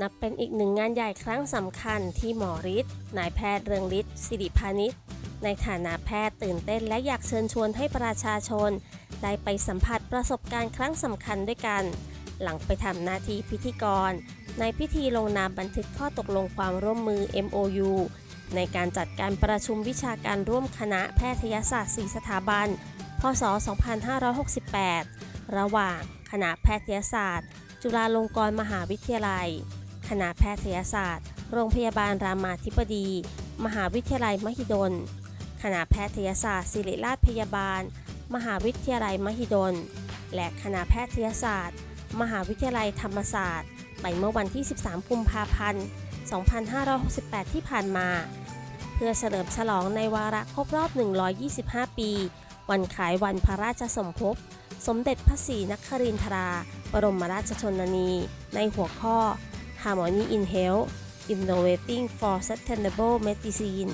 นับเป็นอีกหนึ่งงานใหญ่ครั้งสำคัญที่หมอฤทธิ์นายแพทย์เรืองฤทธิ์สิริพานิชในฐานะแพทย์ตื่นเต้นและอยากเชิญชวนให้ประชาชน ได้ไปสัมผัสประสบการณ์ครั้งสำคัญด้วยกัน หลังไปทำหน้าที่พิธีกร ในพิธีลงนามบันทึกข้อตกลงความร่วมมือ MOU ในการจัดการประชุมวิชาการร่วมคณะแพทยศาสตร์ 4 สถาบัน พศ 2568 ระหว่างคณะแพทยศาสตร์ จุฬาลงกรณ์มหาวิทยาลัย คณะแพทยศาสตร์ โรงพยาบาลรามาธิบดี มหาวิทยาลัยมหิดล คณะแพทยศาสตร์ศิริราชพยาบาล มหาวิทยาลัยมหิดล และคณะแพทยศาสตร์ มหาวิทยาลัยธรรมศาสตร์ ไปเมื่อวันที่ 13 กุมภาพันธ์ 2568 ที่ผ่านมา เพื่อเฉลิมฉลองในวาระครบรอบ 125 ปี วันขายวันพระราชสมภพสมเด็จพระศรีนครินทรา บรมราชชนนี ในหัวข้อ Harmony in Health Innovating for Sustainable Medicine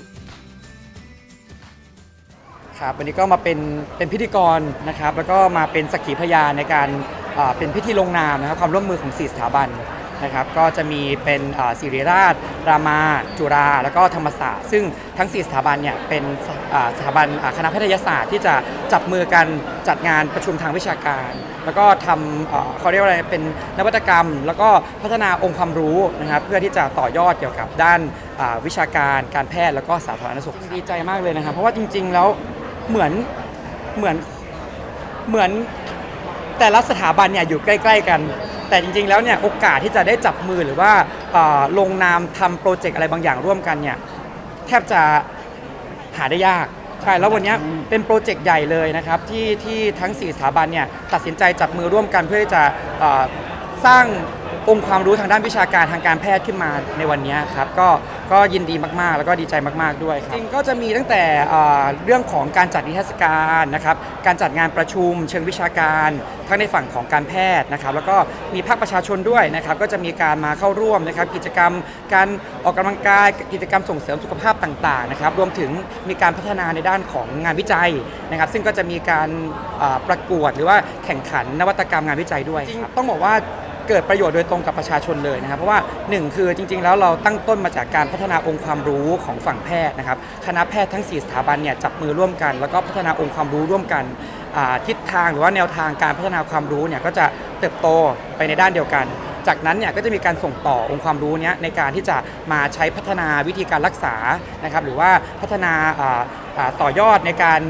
ครับวันนี้ก็มาเป็นเป็นพิธีกรนะครับ แล้วก็มาเป็นสักขีพยานในการเป็นพิธีลงนามนะครับความร่วมมือของ4สถาบัน นะครับก็จะมีเป็นศิริราช รามา จุฬาแล้วก็ธรรมศาสตร์ ซึ่งทั้ง 4 สถาบันเนี่ยเป็นสถาบันคณะแพทยศาสตร์ ที่จะจับมือกันจัดงานประชุมทางวิชาการ แล้วก็ทำเขาเรียกว่าอะไรเป็นนวัตกรรม แล้วก็พัฒนาองค์ความรู้นะครับเพื่อที่จะต่อยอดเกี่ยวกับด้านวิชาการการแพทย์แล้วก็สาธารณสุขดีใจมากเลยนะครับเพราะว่าจริง ๆ แล้วเหมือนเหมือนเหมือนแต่ละสถาบันเนี่ยอยู่ใกล้ ๆ กัน แต่จริงๆแล้วเนี่ยโอกาสที่จะได้จับมือหรือว่าเอ่อลงนามทำโปรเจกต์อะไรบางอย่างร่วมกันเนี่ยแทบจะหาได้ยากใช่แล้ววันเนี้ยเป็นโปรเจกต์ใหญ่เลยนะครับที่ที่ทั้ง 4 สถาบันเนี่ยตัดสินใจจับมือร่วมกันเพื่อที่จะเอ่อสร้าง องค์ความรู้ทางด้านวิชาการทางการแพทย์ขึ้นมาในวันนี้ครับก็ก็ยินดีมากๆ แล้วก็ดีใจมากๆด้วยจริงก็จะมีตั้งแต่เรื่องของการจัดนิทรรศการนะครับการจัดงานประชุมเชิงวิชาการทั้งในฝั่งของการแพทย์นะครับแล้วก็มีภาคประชาชนด้วยนะครับก็จะมีการมาเข้าร่วมนะครับกิจกรรมการออกกำลังกายกิจกรรมส่งเสริมสุขภาพต่างๆนะครับรวมถึงมีการพัฒนาในด้านของงานวิจัยนะครับ ซึ่งก็จะมีการประกวดหรือว่าแข่งขันนวัตกรรมงานวิจัยด้วยครับต้องบอกว่า เกิดประโยชน์โดยตรงกับประชาชนเลยนะครับ เพราะว่า 1 คือจริง ๆ แล้วเราตั้งต้นมาจากการพัฒนาองค์ความรู้ของฝั่งแพทย์นะครับคณะแพทย์ทั้ง 4 สถาบันเนี่ยจับมือร่วมกัน แล้วก็พัฒนาองค์ความรู้ร่วมกันทิศทางหรือว่าแนวทางการพัฒนาความรู้เนี่ยก็จะเติบโตไปในด้านเดียวกัน จากนั้นเนี่ยก็จะมีการส่งต่อองค์ความรู้เนี้ยในการที่จะมาใช้พัฒนาวิธีการรักษานะครับหรือว่าพัฒนาต่อยอดในการ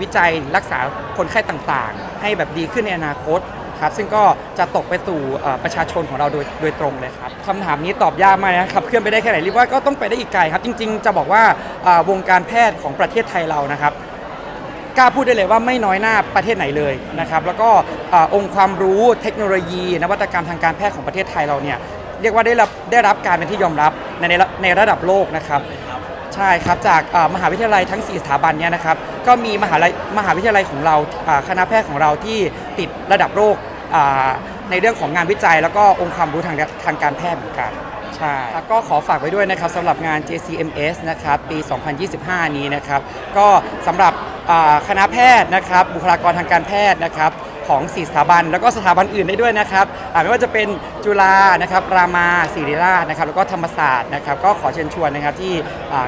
วิจัยรักษาคนไข้ต่างๆ ให้แบบดีขึ้นในอนาคต ครับซึ่งก็จะตกไปสู่ประชาชนของเราโดยโดยตรงเลยครับคำถามนี้ตอบยากมากนะครับเคลื่อนไปได้แค่ไหนรียกว่าก็ต้องไปได้อีกไกลครับ จริง ๆ จะบอกว่าวงการแพทย์ของประเทศไทยเรานะครับกล้าพูดได้เลยว่าไม่น้อยหน้าประเทศไหนเลยนะครับแล้วก็อองค์ความรู้เทคโนโลยี นวัตกรรมทางการแพทย์ของประเทศไทยเราเนี่ยเรียกว่าได้รับได้รับการเป็นที่ยอมรับในในในระดับโลกนะครับใช่ครับจากมหาวิทยาลัยทั้ง 4 สถาบันเนี่ยนะครับก็มีมหาลัยมหาวิทยาลัยของเราคณะแพทย์ของเราที่ติดระดับโลก ในเรื่องของงานวิจัย แล้วก็องค์ความรู้ทางทางการแพทย์เหมือนกันใช่ครับก็ขอฝากไว้ด้วยนะครับสำหรับงาน JCMS นะครับปี 2025 นี้นะครับ ก็สำหรับคณะแพทย์นะครับ บุคลากรทางการแพทย์นะครับของ4สถาบัน แล้วก็สถาบันอื่นได้ด้วยนะครับไม่ว่าจะเป็นจุฬานะครับรามาศิริราชนะครับแล้วก็ธรรมศาสตร์นะครับ ก็ขอเชิญชวนนะครับที่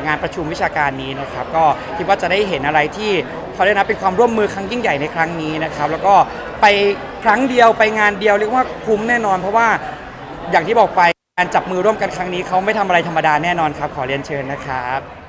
งานประชุมวิชาการนี้นะครับ ก็คิดว่าจะได้เห็นอะไรที่เขาเรียกนะเป็นความร่วมมือครั้งยิ่งใหญ่ในครั้งนี้นะครับ แล้วก็ ไปครั้งเดียวไปงานเดียวเรียกว่าคุ้มแน่นอน เพราะว่าอย่างที่บอกไปการจับมือร่วมกันครั้งนี้เขาไม่ทำอะไรธรรมดาแน่นอนครับ ขอเรียนเชิญนะครับ